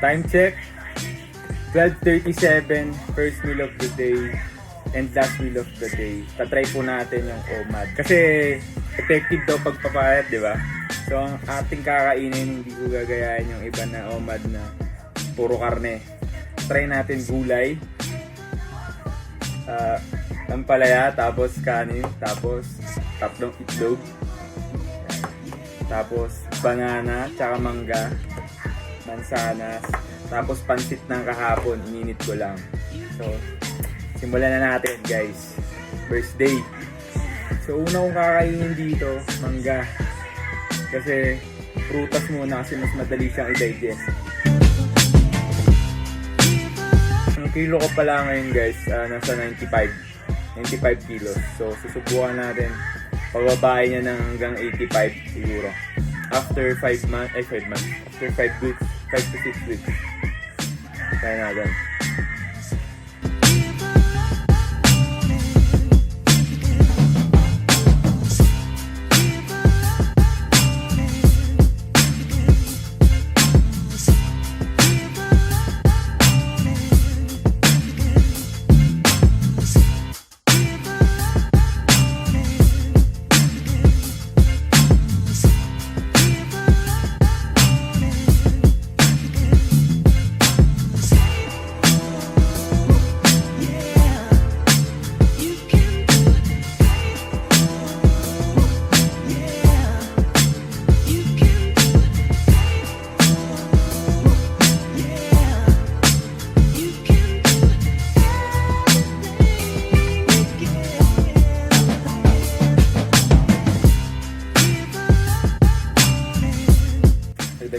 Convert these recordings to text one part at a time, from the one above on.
Time check. 12.37, first meal of the day and last meal of the day. Tatry po natin yung OMAD. Kasi effective daw pagpapayat, di ba? So ang ating kakainin, hindi ko gagayahin yung iba na OMAD na puro karne. Try natin gulay. Uh, tampalaya, tapos kanin, tapos tatlong itlog. Tapos banana, tsaka mangga, mansanas, tapos pansit ng kahapon, ininit ko lang. So, simulan na natin guys. First day. So, una kong kakainin dito, mangga. Kasi, prutas muna kasi mas madali siyang i-digest. Ang kilo ko pala ngayon guys, ah, nasa 95. 95 kilos. So, susubukan natin. Pababae niya ng hanggang 85 siguro. After 5 months, ay 5 months. After 5 weeks, 5 to 6 weeks. Kaya natin.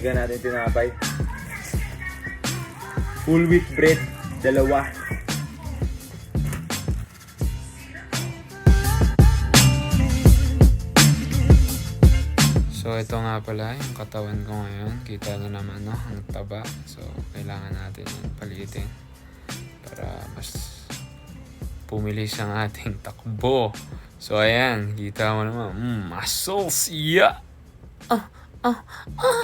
Dagdagan natin yung tinapay. Full wheat bread, dalawa. So ito nga pala yung katawan ko ngayon. Kita nyo naman no, ang taba. So kailangan natin yung palitin para mas pumilis ang ating takbo. So ayan, kita mo naman, mm, muscles, yeah! Last 아, 아.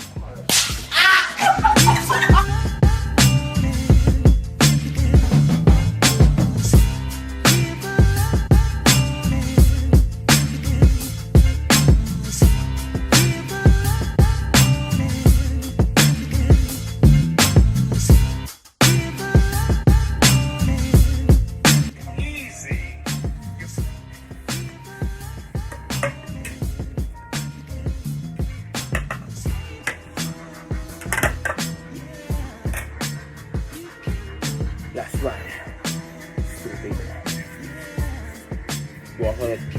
我喝了。